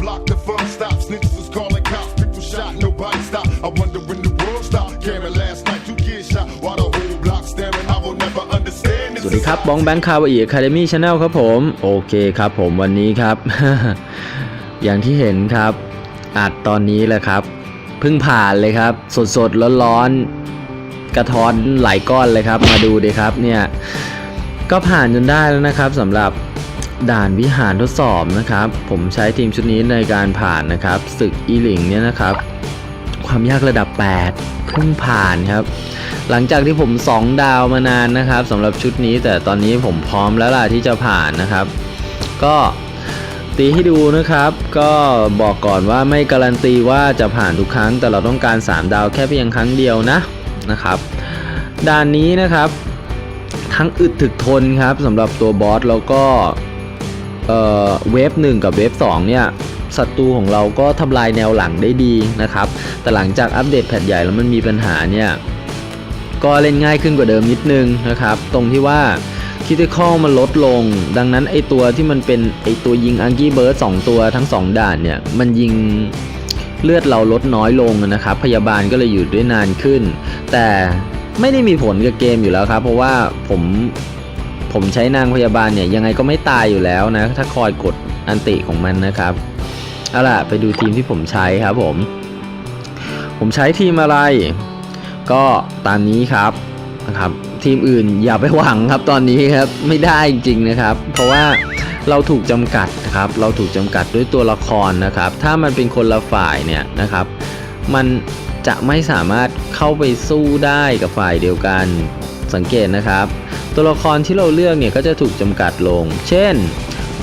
block, the fun stopped. Snitches was calling cops, people shot, nobody stopped. I wonder when the world stopped. Cameron last night, two kids shot, while the whole block staring. I will never understand. สวัสดีครับบองแบงค์คาวอีคาเดมี่ชาแนลครับผม โอเคครับผมวันนี้ครับ อย่างที่เห็นครับ อัดตอนนี้แหละครับ เพิ่งผ่านเลยครับ สดสดร้อนร้อนๆกระท้อนหลายก้อนเลยครับ มาดูดิครับเนี่ย ก็ผ่านจนได้แล้วนะครับสำหรับ ด่านวิหารทดสอบนะครับ ผมใช้ทีมชุดนี้ในการผ่านนะครับศึกอีหลิงเนี่ยนะครับ ความยากระดับ 8 เพิ่งผ่านครับ หลังจากที่ผม 2 ดาวมานานนะครับสำหรับชุดนี้ แต่ตอนนี้ผมพร้อมแล้วล่ะที่จะผ่านนะครับ ก็ตีให้ดูนะครับ ก็บอกก่อนว่าไม่การันตีว่าจะผ่านทุกครั้ง แต่เราต้องการ 3 ดาวแค่เพียงครั้งเดียวนะนะครับด่านนี้นะครับ ทั้งอึดถึกทนครับสำหรับตัวบอสแล้วก็ เอ่อเวฟ1กับเวฟ2เนี่ยศัตรูของเราก็ทำลายแนวหลังได้ดีนะครับ แต่หลังจากอัปเดตแพทใหญ่แล้วมันมีปัญหาเนี่ย ก็เล่นง่ายขึ้นกว่าเดิมนิดนึงนะครับ ตรงที่ว่าคิติคอลมันลดลง ดังนั้นไอตัวที่มันเป็นไอตัวยิงอังกี้เบิร์ดสตัวทั้ง 2 ด่านเนี่ย มันยิงเลือดเราลดน้อยลงนะครับ พยาบาลก็เลยอยู่ได้นานขึ้น แต่ไม่ได้มีผลกับเกมอยู่แล้วครับ เพราะว่าผม ผมใช้นางพยาบาลเนี่ยยังไงก็ไม่ตายอยู่แล้วนะ ถ้าคอยกดอันติของมันนะครับเอาล่ะไปดูทีมที่ผมใช้ครับผม ผมใช้ทีมอะไร ก็ตามนี้ครับนะครับ ทีมอื่นอย่าไปหวังครับตอนนี้ครับไม่ได้จริงๆนะครับ เพราะว่าเราถูกจำกัดนะครับ เราถูกจำกัดด้วยตัวละครนะครับ ถ้ามันเป็นคนละฝ่ายเนี่ยนะครับ มันจะไม่สามารถเข้าไปสู้ได้กับฝ่ายเดียวกันสังเกตนะครับ ตัวละครที่เราเลือกเนี่ยก็จะถูกจำกัดลง เช่น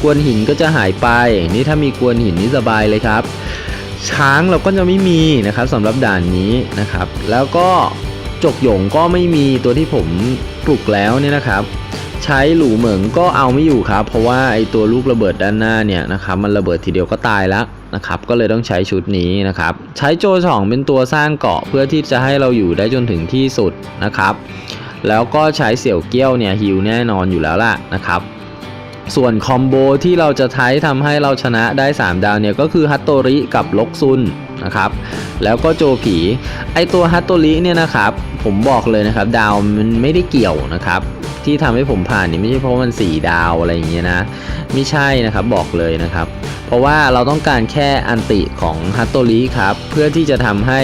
กวนหินก็จะหายไป นี่ถ้ามีกวนหินนี่สบายเลยครับ ช้างเราก็จะไม่มีนะครับสำหรับด่านนี้นะครับ แล้วก็จกหยงก็ไม่มีตัวที่ผมปลุกแล้วเนี่ยนะครับ ใช้หลูเหมิงก็เอาไม่อยู่ครับ เพราะว่าไอตัวลูกระเบิดด้านหน้าเนี่ยนะครับมันระเบิดทีเดียวก็ตายแล้วนะครับก็เลยต้องใช้ชุดนี้นะครับ ใช้โจสองเป็นตัวสร้างเกาะเพื่อที่จะให้เราอยู่ได้จนถึงที่สุดนะครับ แล้วก็ใช้เสี่ยวเกี้ยวเนี่ยฮิวแน่นอนอยู่แล้วล่ะนะครับส่วนคอมโบที่เราจะใช้ทำให้เราชนะได้ 3 ดาวเนี่ยก็คือฮัตโตริกับลกซุนนะครับ แล้วก็โจผี ไอตัวฮัตโตริเนี่ยนะครับ ผมบอกเลยนะครับ ดาวมันไม่ได้เกี่ยวนะครับ ที่ทำให้ผมผ่านนี่ไม่ใช่เพราะมัน 4 ดาวอะไรอย่างเงี้ยนะ ไม่ใช่นะครับบอกเลยนะครับ เพราะว่าเราต้องการแค่อันติของฮัตโตริครับ เพื่อที่จะทำให้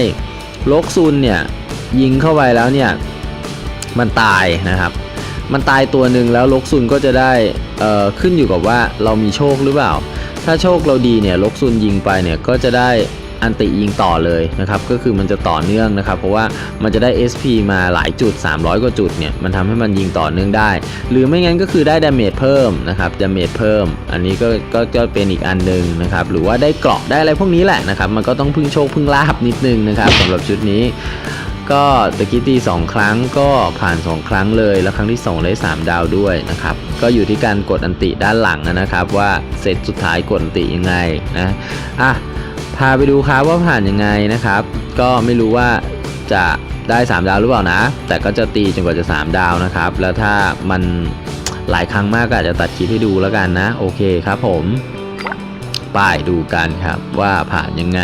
ลกซุนเนี่ยยิงเข้าไปแล้วเนี่ย มันตายนะครับ มันตายตัวหนึ่งแล้วลกซุนก็จะได้ขึ้นอยู่กับว่าเรามีโชคหรือเปล่า ถ้าโชคเราดีเนี่ยลกซุนยิงไปเนี่ยก็จะได้อันติยิงต่อเลยนะครับ ก็คือมันจะต่อเนื่องนะครับ เพราะว่ามันจะได้ SP มาหลายจุด 300 กว่าจุดเนี่ย มันทำให้มันยิงต่อเนื่องได้ หรือไม่งั้นก็คือได้ดาเมจเพิ่มนะครับ ดาเมจเพิ่ม อันนี้ก็ก็ก็เป็นอีกอันหนึงนะครับ หรือว่าได้เกราะได้อะไรพวกนี้แหละนะครับ มันก็ต้องพึ่งโชคพึ่งลาบนิดนึงนะครับสำหรับชุดนี้ ก็ตะกี้ตีสองครั้งก็ผ่าน 2 ครั้งเลย แล้วครั้งที่ 2 ได้ 3 ดาวด้วยนะครับ ก็อยู่ที่การกดอันติด้านหลังนะครับ ว่าเซตสุดท้ายกดอันติยังไงนะอะพาไปดูครับว่าผ่านยังไงนะครับ ก็ไม่รู้ว่าจะได้ 3 ดาวหรือเปล่านะ แต่ก็จะตีจนกว่าจะ 3 ดาวนะครับ แล้วถ้ามันหลายครั้งมากก็อาจจะตัดคลิปให้ดูแล้วกันนะ โอเคครับผม ป้ายดูกันครับว่าผ่านยังไง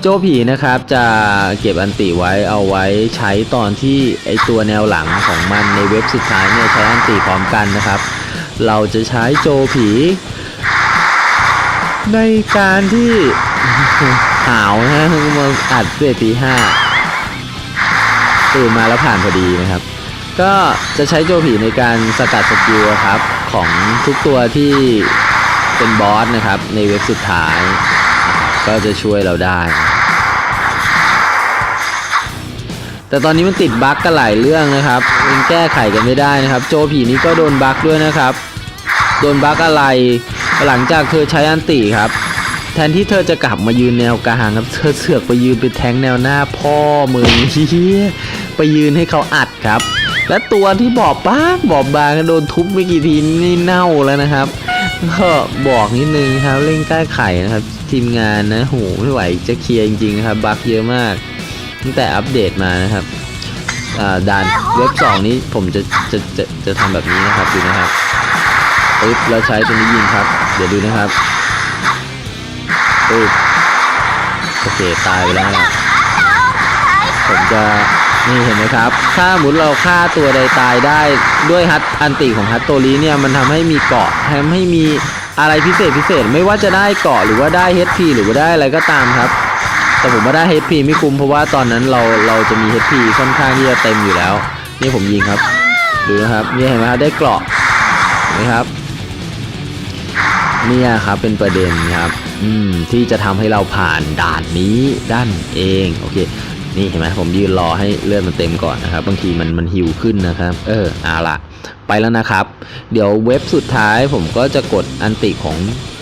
โจผีนะครับจะเก็บอันติไว้เอาไว้ใช้ตอนที่ไอตัวแนวหลังของมันในเว็บสุดท้ายเนี่ยใช้อันติพร้อมกันนะครับ เราจะใช้โจผี ในการที่หาวนะฮะมาอัดเสียตีห้าตื่นมาแล้วผ่านพอดีนะครับก็จะใช้โจผีในการสกัดสกิลครับของทุกตัวที่ เป็นบอสนะครับ ในเว็บสุดท้ายก็จะช่วยเราได้ แต่ตอนนี้มันติดบั๊กกันหลายเรื่องนะครับยังแก้ไขกันไม่ได้นะครับ โจผีนี้ก็โดนบั๊กด้วยนะครับ โดนบั๊กอะไร หลังจากเธอใช้อันติครับ แทนที่เธอจะกลับมายืนแนวกลางครับ เธอเสือกไปยืนเป็นแทงแนวหน้าพ่อมึงเฮียไปยืนให้เขาอัดครับ และตัวที่บอบบางบอบบางก็โดนทุบไม่กี่ทีนี่เน่าแล้วนะครับ ก็บอกนิดนึงครับเร่งแก้ไขนะครับ ทีมงานนะโหไม่ไหวจะเคลียร์จริงๆนะครับบั๊กเยอะมาก ตั้งแต่อัปเดตมานะครับด่านเว็บสองนี้ผมจะจะจะจะทำแบบนี้นะครับดูนะครับปึ๊บแล้วใช้ตัวนี้ยิงครับ เดี๋ยวดูนะครับปปึ๊บโอเคตายไปแล้วนะ ผมจะนี่เห็นไหมครับ ถ้าสมมติเราฆ่าตัวใดตายได้ด้วยฮัตอันติของฮัตโตริเนี่ยมันทำให้มีเกาะทำให้มีอะไรพิเศษพิเศษ ไม่ว่าจะได้เกาะหรือว่าได้ HP หรือว่าได้อะไรก็ตามครับ แต่ผมว่าได้ HP ไม่คุ้มเพราะว่าตอนนั้นเราเราจะมี HP ค่อนข้างที่จะเต็มอยู่แล้ว นี่ผมยิงครับ ดูนะครับนี่เห็นไหมครับได้เกราะนไหมครับเนี่ยครับเป็นประเด็นครับ อืมที่จะทำให้เราผ่านด่านนี้ด้านเองโอเค นี่เห็นไหมผมยืนรอให้เลือดมันเต็มก่อนนะครับ บางทีมันมันหิวขึ้นนะครับ เออเอาละไปแล้วนะครับ เดี๋ยวเว็บสุดท้ายผมก็จะกดอันติของ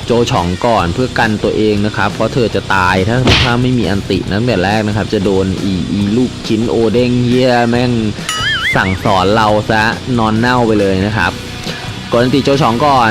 โจฉองก่อนเพื่อกันตัวเองนะครับ เพราะเธอจะตายถ้าถ้าไม่มีอันติตั้งแต่แรกนะครับ จะโดนอีอีลูกชิ้นโอเด้งเฮียแม่งสั่งสอนเราซะนอนเน่าไปเลยนะครับกดอันติโจชองก่อน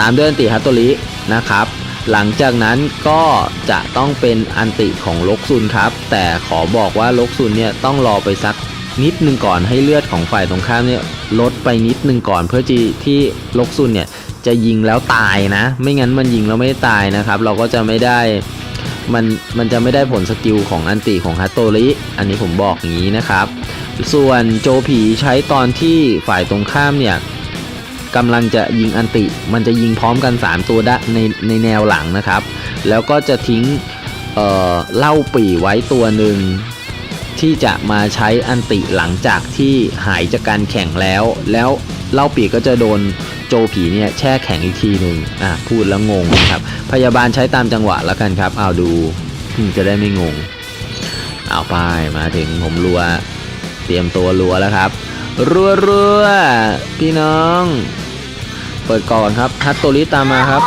ตามด้วยอันติฮัตโตรินะครับ หลังจากนั้นก็จะต้องเป็นอันติของลกซุนครับ แต่ขอบอกว่าลกซุนเนี่ยต้องรอไปสักนิดนึงก่อนให้เลือดของฝ่ายตรงข้ามเนี่ยลดไปนิดนึงก่อนเพื่อที่ที่ลกซุนเนี่ยจะยิงแล้วตายนะ ไม่งั้นมันยิงแล้วไม่ตายนะครับ เราก็จะไม่ได้มันมันจะไม่ได้ผลสกิลของอันติของฮัตโตริอันนี้ผมบอกอย่างนี้นะครับ ส่วนโจผีใช้ตอนที่ฝ่ายตรงข้ามเนี่ย กำลังจะยิงอันติ มันจะยิงพร้อมกัน 3 ตัวด้ในในแนวหลังนะครับ แล้วก็จะทิ้งเอ่อเหล่าปี่ไว้ตัวหนึ่งที่จะมาใช้อันติหลังจากที่หายจากการแข่งแล้ว แล้วเหล่าปี่ก็จะโดนโจผีเนี่ยแช่แข็งอีกทีหนึ่งอะพูดแล้วงงนะครับ พยาบาลใช้ตามจังหวะแล้วกันครับเอาดูอืมจะได้ไม่งง เอาไปมาถึงผมรัว เตรียมตัวรัวแล้วครับ รัวรัวพี่น้อง ปิดก่อนครับฮัตโตริตามมาครับ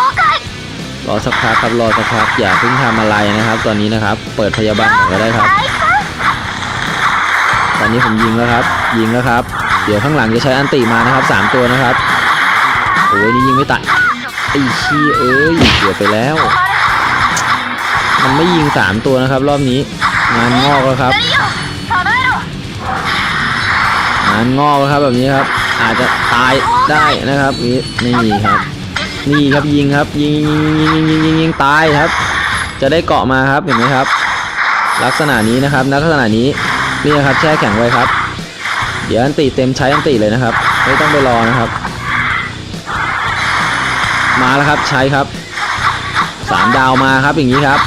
รอสักพักครับรอสักพักอย่าเพิ่งทำอะไรนะครับ ตอนนี้นะครับ เปิดพยาบาลก่อนก็ได้ครับ ตอนนี้ผมยิงแล้วครับ ยิงแล้วครับ เดี๋ยวข้างหลังจะใช้อันติมานะครับสามตัวนะครับโอ้ยนี่ยิงไม่ตายไอ้ชี้เอ้ยเกือบไปแล้ว มันไม่ยิงสามตัวนะครับ รอบนี้งานงอกแล้วครับงานงอกแล้วครับแบบนี้ครับ อาจจะตายได้นะครับนี่ครับ นี่ครับยิงครับยิงยิงยิงยิงยิงยิงตายครับ จะได้เกาะมาครับเห็นไหมครับ ลักษณะนี้นะครับลักษณะนี้นี่ครับแช่แข็งไว้ครับ เดี๋ยวอันติเต็มใช้อันติเลยนะครับ ไม่ต้องไปรอนะครับ มาแล้วครับใช้ครับสามดาวมาครับอย่างนี้ครับ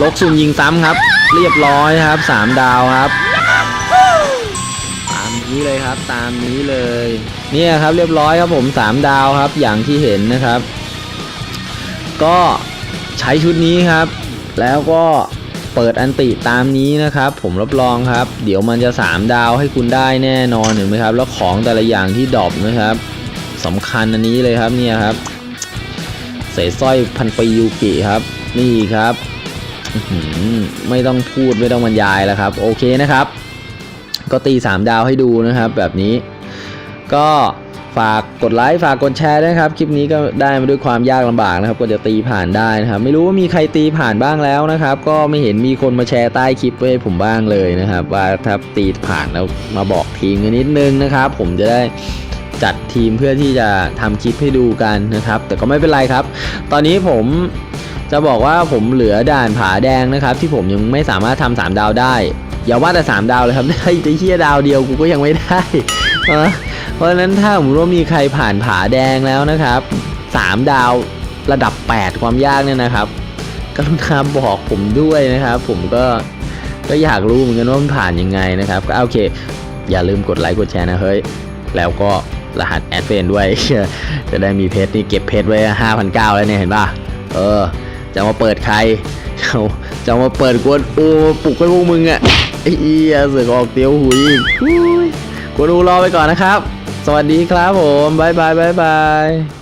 ลกซุ่นยิงซ้ำครับ เรียบร้อยครับสามดาวครับ นี้เลยครับ ตามนี้เลย เนี่ยครับเรียบร้อยครับผม3ดาวครับ อย่างที่เห็นนะครับ ก็ใช้ชุดนี้ครับ แล้วก็เปิดอันติตามนี้นะครับ ผมรับรองครับ เดี๋ยวมันจะ 3 ดาวให้คุณได้แน่นอนเห็นไหมครับ แล้วของแต่ละอย่างที่ดรอปนะครับสำคัญอันนี้เลยครับเนี่ยครับเศษสร้อยพันปียูกิครับ นี่ครับไม่ต้องพูดไม่ต้องบรรยายแล้วครับ โอเคนะครับ ก็ตี 3 ดาวให้ดูนะครับ แบบนี้ ก็ฝากกดไลค์ฝากกดแชร์ด้วยครับ คลิปนี้ก็ได้มาด้วยความยากลำบากนะครับก็จะตีผ่านได้นะครับ ไม่รู้ว่ามีใครตีผ่านบ้างแล้วนะครับ ก็ไม่เห็นมีคนมาแชร์ใต้คลิปไว้ให้ผมบ้างเลยนะครับ ว่าถ้าตีผ่านแล้วมาบอกทีมกันนิดนึงนะครับ ผมจะได้จัดทีมเพื่อที่จะทำคลิปให้ดูกันนะครับ แต่ก็ไม่เป็นไรครับ ตอนนี้ผมจะบอกว่าผมเหลือด่านผาแดงนะครับ ที่ผมยังไม่สามารถทำสามดาวได้ อย่าว่าแต่3ดาวเลยครับ ได้จะเฮียดาวเดียวกูก็ยังไม่ได้ เพราะฉะนั้นถ้าผมรู้ว่ามีใครผ่านผาแดงแล้วนะครับ 3 ดาวระดับ 8 ความยากเนี่ยนะครับกรุณาบอกผมด้วยนะครับ ผมก็ก็อยากรู้เหมือนกันว่ามันผ่านยังไงนะครับ ก็โอเค อย่าลืมกดไลค์กดแชร์นะเฮ้ย แล้วก็รหัสแอดเฟนด้วย จะได้มีเพชรนี่เก็บเพชรไว้ 5,900 แล้วเนี่ยเห็นป่ะ เออ จะมาเปิดใครจะ จะมาเปิดกวนอูปลุกให้พวกมึงอะไอ้เอียเสือกออกเตียวหุยอีกกวนอูรอไปก่อนนะครับ สวัสดีครับผมบายบายบายบาย